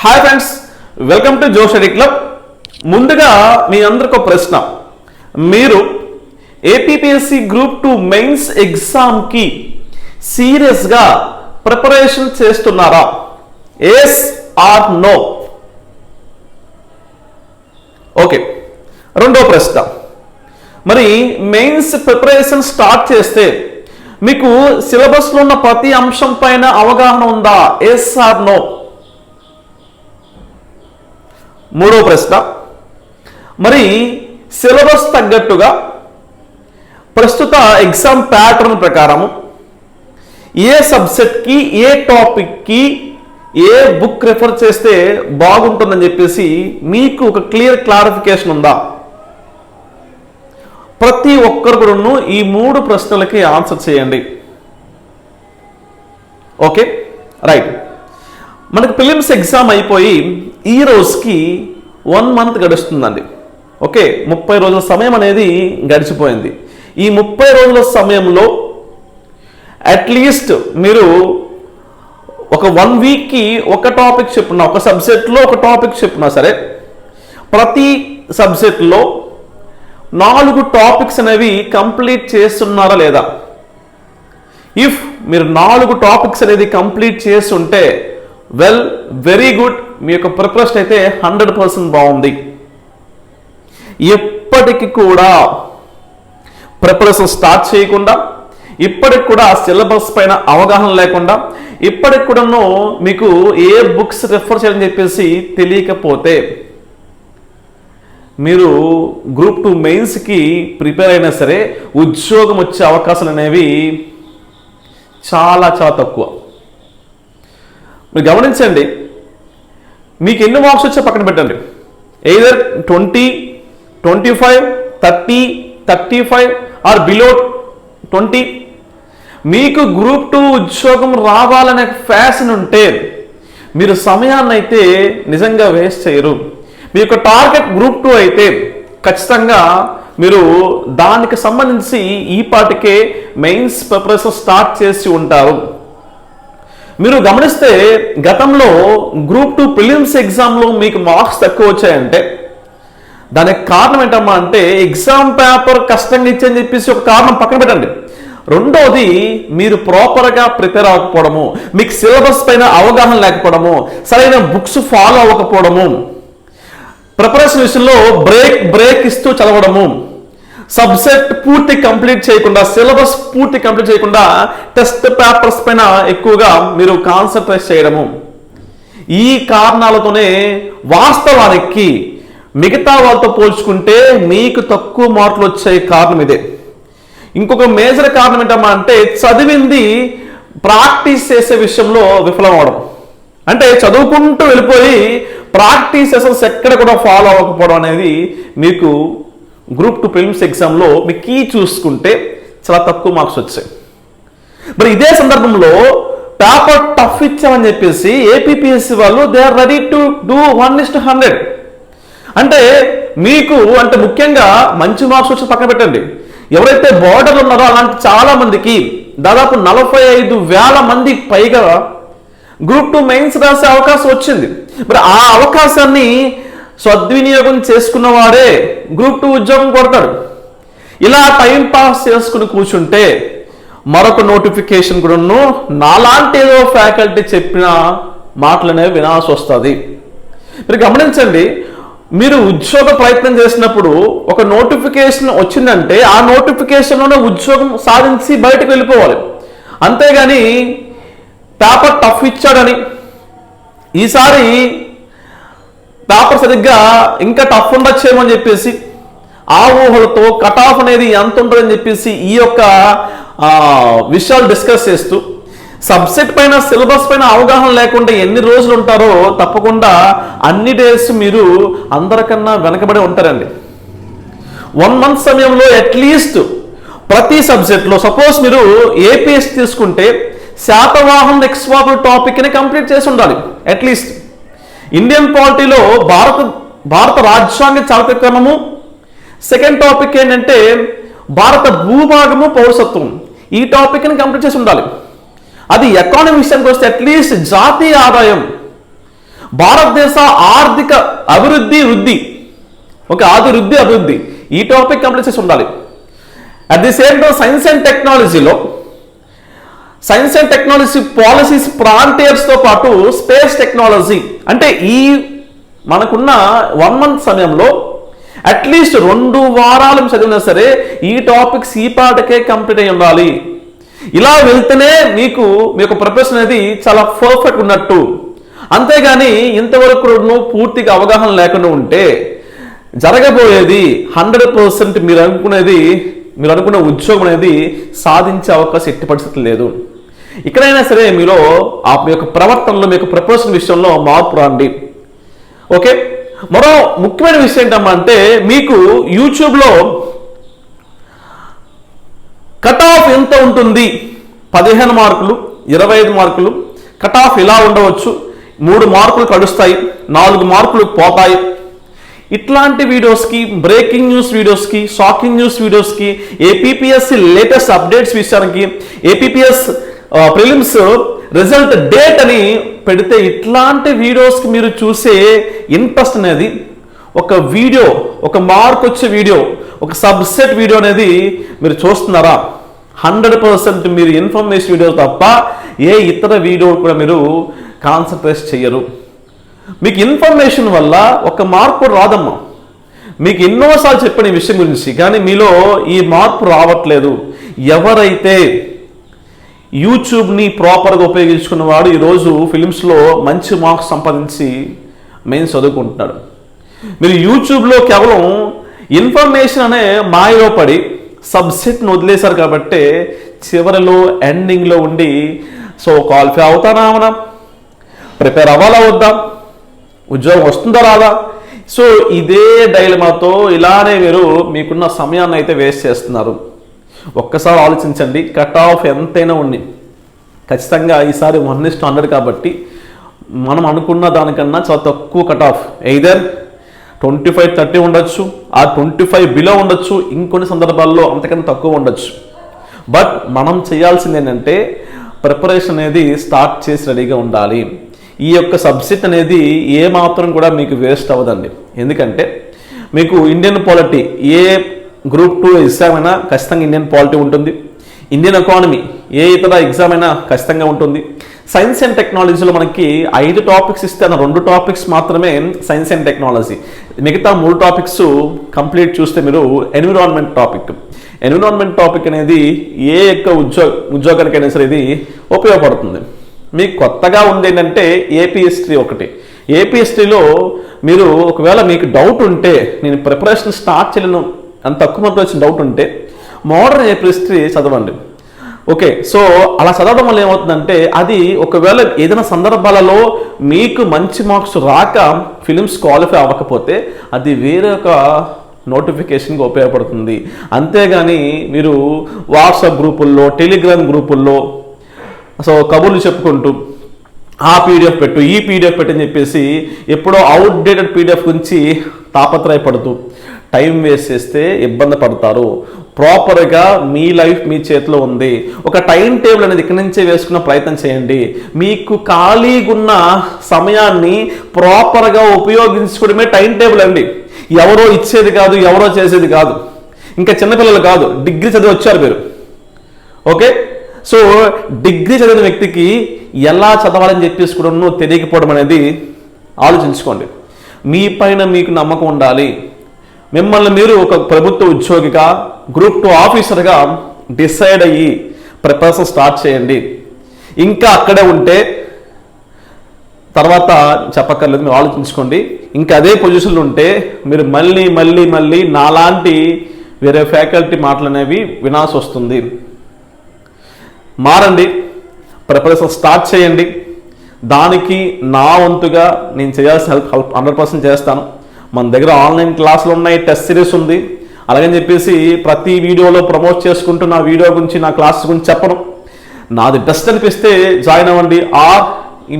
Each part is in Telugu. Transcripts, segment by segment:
Hi friends welcome to Jo study club. ముందుగా మీ అందరికి ఒక ప్రశ్న. మీరు ఏపీపీఎస్సి గ్రూప్ టూ మెయిన్స్ ఎగ్జామ్కి సీరియస్గా ప్రిపరేషన్ చేస్తున్నారా? ఎస్ ఆర్ నో ఓకే రెండో ప్రశ్న. మరి మెయిన్స్ ప్రిపరేషన్ స్టార్ట్ చేస్తే మీకు సిలబస్లో ఉన్న ప్రతి అంశం పైన అవగాహన ఉందా? ఎస్ ఆర్ నో మూడో ప్రశ్న. మరి సిలబస్ తగ్గట్టుగా ప్రస్తుత ఎగ్జామ్ ప్యాటర్న్ ప్రకారము ఏ సబ్జెక్ట్కి ఏ టాపిక్కి ఏ బుక్ రెఫర్ చేస్తే బాగుంటుందని చెప్పేసి మీకు ఒక క్లియర్ క్లారిఫికేషన్ ఉందా? ప్రతి ఒక్కరు కూడాను ఈ మూడు ప్రశ్నలకి ఆన్సర్ చేయండి. ఓకే? రైట్. మనకు ఫిలిమ్స్ ఎగ్జామ్ అయిపోయి ఈ రోజుకి వన్ మంత్ గడుస్తుందండి. ఓకే ముప్పై రోజుల సమయం అనేది గడిచిపోయింది. ఈ ముప్పై రోజుల సమయంలో అట్లీస్ట్ మీరు ఒక వన్ వీక్కి ఒక టాపిక్ చెప్పిన ఒక సబ్జెక్ట్లో ఒక టాపిక్ చెప్పిన సరే ప్రతి సబ్జెక్ట్లో నాలుగు టాపిక్స్ అనేవి కంప్లీట్ చేస్తున్నారా లేదా? ఇఫ్ మీరు నాలుగు టాపిక్స్ అనేది కంప్లీట్ చేస్తుంటే వెల్ వెరీ గుడ్ మీ యొక్క ప్రిపరేషన్ అయితే హండ్రెడ్ పర్సెంట్ బాగుంది. ఎప్పటికి కూడా ప్రిపరేషన్ స్టార్ట్ చేయకుండా ఇప్పటికి కూడా సిలబస్ పైన అవగాహన లేకుండా ఇప్పటికి కూడాను మీకు ఏ బుక్స్ రెఫర్ చేయాలని చెప్పేసి తెలియకపోతే మీరు గ్రూప్ టూ మెయిన్స్కి ప్రిపేర్ అయినా సరే ఉద్యోగం వచ్చే అవకాశాలు అనేవి చాలా చాలా తక్కువ. మీరు గమనించండి మీకు ఎన్ని మార్క్స్ వచ్చా పక్కన పెట్టండి. Either twenty twenty five thirty thirty five or below twenty మీకు గ్రూప్ టూ ఉద్యోగం రావాలనే ఫ్యాషన్ ఉంటే మీరు సమయాన్ని అయితే నిజంగా వేస్ట్ చేయరు. మీ యొక్క టార్గెట్ గ్రూప్ టూ అయితే ఖచ్చితంగా మీరు దానికి సంబంధించి ఈ పాటికే మెయిన్స్ ప్రిపరేషన్ స్టార్ట్ చేసి ఉంటారు. మీరు గమనిస్తే గతంలో గ్రూప్ టూ ప్రిలిమ్స్ ఎగ్జామ్లో మీకు మార్క్స్ తక్కువ వచ్చాయంటే దానికి కారణం ఏంటమ్మా అంటే ఎగ్జామ్ పేపర్ కష్టంగా ఇచ్చని చెప్పేసి ఒక కారణం పక్కన పెట్టండి. రెండోది మీరు ప్రాపర్గా ప్రిపేర్ అవ్వకపోవడము మీకు సిలబస్ పైన అవగాహన లేకపోవడము సరైన బుక్స్ ఫాలో అవ్వకపోవడము ప్రిపరేషన్ విషయంలో బ్రేక్ బ్రేక్ ఇస్తూ చదవడము. సబ్జెక్ట్ పూర్తి కంప్లీట్ చేయకుండా సిలబస్ పూర్తి కంప్లీట్ చేయకుండా టెస్ట్ పేపర్స్ పైన ఎక్కువగా మీరు కాన్సన్ట్రేట్ చేయడము. ఈ కారణాలతోనే వాస్తవానికి మిగతా వాళ్ళతో పోల్చుకుంటే మీకు తక్కువ మార్కులు వచ్చే కారణం ఇదే. ఇంకొక మేజర్ కారణం ఏంటమ్మా అంటే చదివింది ప్రాక్టీస్ చేసే విషయంలో విఫలం అవడం అంటే చదువుకుంటూ వెళ్ళిపోయి ప్రాక్టీస్ సెషన్స్ ఎక్కడ కూడా ఫాలో అవ్వకపోవడం అనేది మీకు గ్రూప్ టూ ఫిల్మ్స్ ఎగ్జామ్లో మీ కీ చూసుకుంటే చాలా తక్కువ మార్క్స్ వచ్చాయి. మరి ఇదే సందర్భంలో పేపర్ టఫ్ ఇచ్చామని చెప్పేసి ఏపీపీఎస్సి వాళ్ళు they are ready to do one is to hundred. అంటే మీకు అంటే ముఖ్యంగా మంచి మార్క్స్ వచ్చి పక్కన పెట్టండి. ఎవరైతే బోర్డర్ ఉన్నారో అలాంటి చాలా మందికి దాదాపు నలభై ఐదు వేల మంది పైగా గ్రూప్ టూ మెయిన్స్ రాసే అవకాశం వచ్చింది. మరి ఆ అవకాశాన్ని సద్వినియోగం చేసుకున్న వాడే గ్రూప్ టూ ఉద్యోగం కొడతాడు. ఇలా టైం పాస్ చేసుకుని కూర్చుంటే మరొక నోటిఫికేషన్ కూడాను నాలాంటి ఏదో ఫ్యాకల్టీ చెప్పిన మాటలనే వినాల్సి వస్తుంది. మీరు గమనించండి మీరు ఉద్యోగ ప్రయత్నం చేసినప్పుడు ఒక నోటిఫికేషన్ వచ్చిందంటే ఆ నోటిఫికేషన్లోనే ఉద్యోగం సాధించి బయటకు వెళ్ళిపోవాలి. అంతేగాని పేపర్ టఫ్ ఇచ్చాడని ఈసారి పేపర్ సరిగ్గా ఇంకా టఫ్ ఉండొచ్చేమో అని చెప్పేసి ఆ ఊహలతో కట్ ఆఫ్ అనేది ఎంత ఉంటుందని చెప్పేసి ఈ యొక్క విషయాలు డిస్కస్ చేస్తూ సబ్జెక్ట్ పైన సిలబస్ పైన అవగాహన లేకుండా ఎన్ని రోజులు ఉంటారో తప్పకుండా అన్ని డేస్ మీరు అందరికన్నా వెనకబడి ఉంటారండి. వన్ మంత్ సమయంలో అట్లీస్ట్ ప్రతి సబ్జెక్ట్లో సపోజ్ మీరు ఏపీఎస్ తీసుకుంటే శాతవాహన్ ఎక్స్వాబుల్ టాపిక్ని కంప్లీట్ చేసి ఉండాలి అట్లీస్ట్ ఇండియన్ పాలిటీలో భారత భారత రాజ్యాంగ చారిత్రక్రమము సెకండ్ టాపిక్ ఏంటంటే భారత భూభాగము పౌరసత్వం. ఈ టాపిక్ని కంప్లీట్ చేసి ఉండాలి. అది ఎకానమీ విషయానికి వస్తే అట్లీస్ట్ జాతీయ ఆదాయం భారతదేశ ఆర్థిక అభివృద్ధి వృద్ధి. ఒక అభివృద్ధి అభివృద్ధి. ఈ టాపిక్ కంప్లీట్ చేసి ఉండాలి. At the same time science and టెక్నాలజీలో సైన్స్ అండ్ టెక్నాలజీ పాలసీస్ ప్రాంటియర్స్తో పాటు స్పేస్ టెక్నాలజీ అంటే ఈ మనకున్న వన్ మంత్ సమయంలో అట్లీస్ట్ రెండు వారాలు చదివినా సరే ఈ టాపిక్స్ ఈ పాటకే కంప్లీట్ అయి ఉండాలి. ఇలా వెళ్తేనే మీకు మీ యొక్క ప్రొఫెషన్ అనేది చాలా పర్ఫెక్ట్ ఉన్నట్టు. అంతేగాని ఇంతవరకు నువ్వు పూర్తిగా అవగాహన లేకుండా ఉంటే జరగబోయేది హండ్రెడ్ పర్సెంట్ మీరు అనుకునేది మీరు అనుకున్న ఉద్యోగం అనేది సాధించే అవకాశం ఎట్టి పరిస్థితి లేదు. ఇక్కడైనా సరే మీలో ఆ మీ యొక్క ప్రవర్తనలో మీ యొక్క ప్రపోజన్ విషయంలో మార్పు రండి. ఓకే? మరో ముఖ్యమైన విషయం ఏంటమ్మా అంటే మీకు యూట్యూబ్లో కట్ ఆఫ్ ఎంత ఉంటుంది? పదిహేను మార్కులు ఇరవై ఐదు మార్కులు. కట్ ఆఫ్ ఇలా ఉండవచ్చు. మూడు మార్కులు కడుస్తాయి నాలుగు మార్కులు పోతాయి. ఇట్లాంటి వీడియోస్కి బ్రేకింగ్ న్యూస్ వీడియోస్కి షాకింగ్ న్యూస్ వీడియోస్కి ఏపీపీఎస్సి లేటెస్ట్ అప్డేట్స్ విషయానికి ఏపీపీఎస్ ప్రిలిమ్స్ రిజల్ట్ డేట్ అని పెడితే ఇట్లాంటి వీడియోస్కి మీరు చూసే ఇంట్రెస్ట్ అనేది ఒక వీడియో ఒక మార్క్ వచ్చే వీడియో ఒక సబ్సెట్ వీడియో అనేది మీరు చూస్తున్నారా? హండ్రెడ్ పర్సెంట్ మీరు ఇన్ఫర్మేషన్ వీడియో తప్ప ఏ ఇతర వీడియో కూడా మీరు కాన్సన్ట్రేట్ చేయరు మీకు ఇన్ఫర్మేషన్ వల్ల ఒక మార్పు రాదమ్మా. మీకు ఎన్నోసార్లు చెప్పిన విషయం గురించి కానీ మీలో ఈ మార్పు రావట్లేదు. ఎవరైతే యూట్యూబ్ని ప్రాపర్గా ఉపయోగించుకున్నవాడు ఈరోజు ఫిలిమ్స్లో మంచి మార్క్స్ సంపాదించి మెయిన్ చదువుకుంటున్నాడు. మీరు యూట్యూబ్లో కేవలం ఇన్ఫర్మేషన్ అనే మాయలో పడి సబ్సెట్ను వదిలేశారు కాబట్టి చివరిలో ఎండింగ్లో ఉండి సో క్వాలిఫై అవుతానా మనం? ప్రిపేర్ అవ్వాలా వద్దా? ఉద్యోగం వస్తుందా రాదా? సో ఇదే డైలమాతో ఇలానే మీరు మీకున్న సమయాన్ని అయితే వేస్ట్ చేస్తున్నారు. ఒక్కసారి ఆలోచించండి కట్ ఆఫ్ ఎంతైనా ఉంది. ఖచ్చితంగా ఈసారి వన్ ఇస్ట్ హండ్రెడ్ కాబట్టి మనం అనుకున్న దానికన్నా చాలా తక్కువ cut off either twenty five thirty ఉండొచ్చు ఆ ట్వంటీ ఫైవ్ బిలో ఉండొచ్చు ఇంకొన్ని సందర్భాల్లో అంతకన్నా తక్కువ ఉండొచ్చు. బట్ మనం చేయాల్సింది ఏంటంటే ప్రిపరేషన్ అనేది స్టార్ట్ చేసి రెడీగా ఉండాలి. ఈ యొక్క సబ్జెక్ట్ అనేది ఏ మాత్రం కూడా మీకు వేస్ట్ అవ్వదండి. ఎందుకంటే మీకు ఇండియన్ పాలిటీ ఏ గ్రూప్ టూ ఎగ్జామ్ అయినా ఖచ్చితంగా ఇండియన్ పాలిటీ ఉంటుంది. ఇండియన్ ఎకానమీ ఏ ఇతర ఎగ్జామ్ అయినా ఖచ్చితంగా ఉంటుంది. సైన్స్ అండ్ టెక్నాలజీలో మనకి ఐదు టాపిక్స్ ఇస్తే అన్న రెండు టాపిక్స్ మాత్రమే సైన్స్ అండ్ టెక్నాలజీ. మిగతా మూడు టాపిక్స్ కంప్లీట్ చూస్తే మీరు ఎన్విరాన్మెంట్ టాపిక్. ఎన్విరాన్మెంట్ టాపిక్ అనేది ఏ యొక్క ఉద్యోగ ఉద్యోగానికైనా సరే ఇది ఉపయోగపడుతుంది. మీకు కొత్తగా ఉంది ఏంటంటే ఏపీ హిస్టరీ ఒకటి. ఏపీ హిస్టరీలో మీరు ఒకవేళ మీకు డౌట్ ఉంటే నేను ప్రిపరేషన్ స్టార్ట్ చేయలేను. అంత తక్కువ మనకు వచ్చిన డౌట్ ఉంటే మోడర్న్ ఏపీ హిస్టరీ చదవండి. ఓకే సో అలా చదవడం వల్ల ఏమవుతుందంటే అది ఒకవేళ ఏదైనా సందర్భాలలో మీకు మంచి మార్క్స్ రాక ఫిలిమ్స్ క్వాలిఫై అవ్వకపోతే అది వేరే ఒక నోటిఫికేషన్కి ఉపయోగపడుతుంది. అంతేగాని మీరు వాట్సాప్ గ్రూపుల్లో టెలిగ్రామ్ గ్రూపుల్లో సో కబుర్లు చెప్పుకుంటూ ఆ పీడిఎఫ్ పెట్టు ఈ పీడిఎఫ్ పెట్టు అని చెప్పేసి ఎప్పుడో అవుట్డేటెడ్ పీడిఎఫ్ గురించి తాపత్రయపడుతూ టైం వేస్ట్ చేస్తే ఇబ్బంది పడతారు. ప్రాపర్గా మీ లైఫ్ మీ చేతిలో ఉంది. ఒక టైం టేబుల్ అనేది ఇక్కడి నుంచే వేసుకున్న ప్రయత్నం చేయండి. మీకు ఖాళీగా ఉన్న సమయాన్ని ప్రాపర్గా ఉపయోగించుకోవడమే టైం టేబుల్ అండి. ఎవరో ఇచ్చేది కాదు ఎవరో చేసేది కాదు. ఇంకా చిన్నపిల్లలు కాదు డిగ్రీ చదివి వచ్చారు మీరు. ఓకే? సో డిగ్రీ చదివిన వ్యక్తికి ఎలా చదవాలని చెప్పేసి కూడా తెలియకపోవడం అనేది ఆలోచించుకోండి. మీ పైన మీకు నమ్మకం ఉండాలి. మిమ్మల్ని మీరు ఒక ప్రభుత్వ ఉద్యోగిగా గ్రూప్ టూ ఆఫీసర్గా డిసైడ్ అయ్యి ప్రిపరేషన్ స్టార్ట్ చేయండి. ఇంకా అక్కడే ఉంటే తర్వాత చెప్పక్కర్లేదు మీరు ఆలోచించుకోండి. ఇంకా అదే పొజిషన్లో ఉంటే మీరు మళ్ళీ మళ్ళీ మళ్ళీ నాలాంటి వేరే ఫ్యాకల్టీ మాటలు అనేవి వినాల్సి వస్తుంది. మారండి. ప్రిపరేషన్ స్టార్ట్ చేయండి. దానికి నా వంతుగా నేను చేయాల్సిన హెల్ప్ హెల్ప్ హండ్రెడ్ పర్సెంట్ చేస్తాను. మన దగ్గర ఆన్లైన్ క్లాసులు ఉన్నాయి టెస్ట్ సిరీస్ ఉంది. అలాగని చెప్పేసి ప్రతి వీడియోలో ప్రమోట్ చేసుకుంటూ నా వీడియో గురించి నా క్లాస్ గురించి చెప్పను. నాది బెస్ట్ అనిపిస్తే జాయిన్ అవ్వండి. ఆర్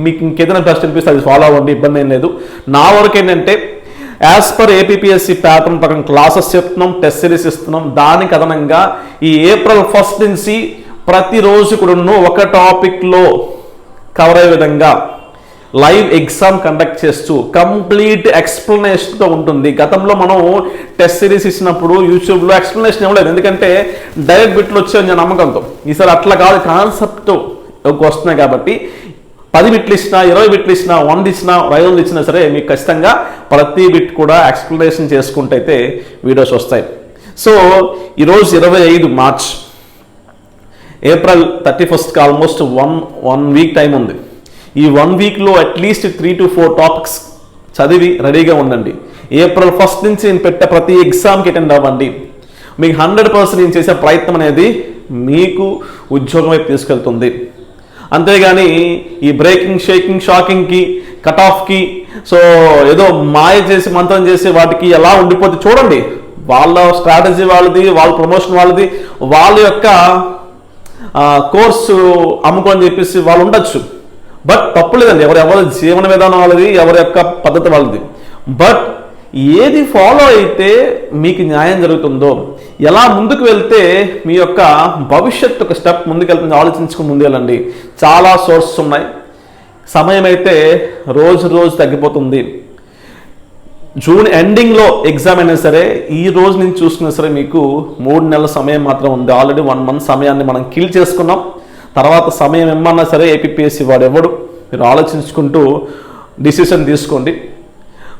మీకు ఇంకేదైనా బెస్ట్ అనిపిస్తే అది ఫాలో అవ్వండి ఇబ్బంది ఏం లేదు. నా వరకు ఏంటంటే యాజ్ పర్ ఏపీఎస్సి ప్యాటర్న్ ప్రకారం క్లాసెస్ చెప్తున్నాం టెస్ట్ సిరీస్ ఇస్తున్నాం. దానికి అదనంగా ఈ ఏప్రిల్ ఫస్ట్ నుంచి ప్రతిరోజు కూడా ఒక టాపిక్లో కవర్ అయ్యే విధంగా లైవ్ ఎగ్జామ్ కండక్ట్ చేస్తూ కంప్లీట్ ఎక్స్ప్లెనేషన్తో ఉంటుంది. గతంలో మనం టెస్ట్ సిరీస్ ఇచ్చినప్పుడు యూట్యూబ్లో ఎక్స్ప్లెనేషన్ ఇవ్వలేదు ఎందుకంటే డైరెక్ట్ బిట్లు వచ్చే నమ్మకంతో. ఈసారి అట్లా కాదు కాన్సెప్ట్ వస్తున్నాయి కాబట్టి పది బిట్లు ఇచ్చినా ఇరవై బిట్లు ఇచ్చినా వంద ఇచ్చినా ఐదు వందలు ఇచ్చినా సరే మీకు ఖచ్చితంగా ప్రతి బిట్ కూడా ఎక్స్ప్లెనేషన్ చేసుకుంటే అయితే వీడియోస్ వస్తాయి. సో ఈరోజు ఇరవై ఐదు మార్చ్. ఏప్రిల్ థర్టీ ఫస్ట్కి almost one one week time ఉంది. ఈ వన్ వీక్లో at least three to four topics చదివి రెడీగా ఉండండి. ఏప్రిల్ ఫస్ట్ నుంచి నేను పెట్టే ప్రతి ఎగ్జామ్కి అటెండ్ అవ్వండి. మీకు హండ్రెడ్ పర్సెంట్ నేను చేసే ప్రయత్నం అనేది మీకు ఉద్యోగం వైపు తీసుకెళ్తుంది. అంతేగాని ఈ బ్రేకింగ్ షేకింగ్ షాకింగ్కి కట్ ఆఫ్కి సో ఏదో మాయ చేసి మంత్రం చేసి వాటికి ఎలా ఉండిపోతే చూడండి. వాళ్ళ స్ట్రాటజీ వాళ్ళది వాళ్ళ ప్రమోషన్ వాళ్ళది వాళ్ళ యొక్క కోర్సు అమ్ముకొని చెప్పేసి వాళ్ళు ఉండొచ్చు. బట్ తప్పు లేదండి. ఎవరు ఎవరి జీవన విధానం వాళ్ళది ఎవరి యొక్క పద్ధతి వాళ్ళది. బట్ ఏది ఫాలో అయితే మీకు న్యాయం జరుగుతుందో ఎలా ముందుకు వెళ్తే మీ యొక్క భవిష్యత్తు ఒక స్టెప్ ముందుకు వెళ్తుంది ఆలోచించుకుని ముందు వెళ్ళండి. చాలా సోర్సెస్ ఉన్నాయి. సమయం అయితే రోజు రోజు తగ్గిపోతుంది. జూన్ ఎండింగ్లో ఎగ్జామ్ అయినా సరే ఈ రోజు నుంచి చూసుకున్నా సరే మీకు మూడు నెలల సమయం మాత్రం ఉంది. ఆల్రెడీ వన్ మంత్ సమయాన్ని మనం కిల్ చేసుకున్నాం. తర్వాత సమయం ఏమన్నా సరే ఏపీఎస్సి వాడు ఎవడు మీరు ఆలోచించుకుంటూ డిసిషన్ తీసుకోండి.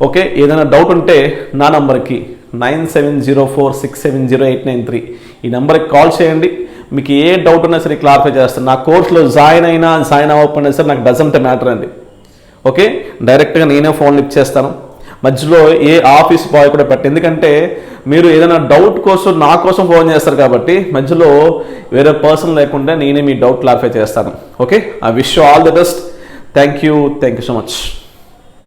ఓకే ఏదైనా డౌట్ ఉంటే నా నంబర్కి nine seven zero four six seven zero eight nine three. ఈ నెంబర్కి కాల్ చేయండి. మీకు ఏ డౌట్ ఉన్నా సరే క్లారిఫై చేస్తాను. నా కోర్సులో జాయిన్ అయినా జాయిన్ అవ్వకపోయినా సరే నాకు డజంట్ మ్యాటర్ అండి. ఓకే డైరెక్ట్గా నేనే ఫోన్ లిఫ్ట్ చేస్తాను. మధ్యలో ఏ ఆఫీస్ బాయ్ కూడా పెట్ట ఎందుకంటే మీరు ఏదైనా డౌట్ కోసం నా కోసం ఫోన్ చేస్తారు కాబట్టి మధ్యలో వేరే పర్సన్ లేకుండా నేనే మీ డౌట్ క్లారిఫై చేస్తాను. Okay I wish all the best thank you thank you so much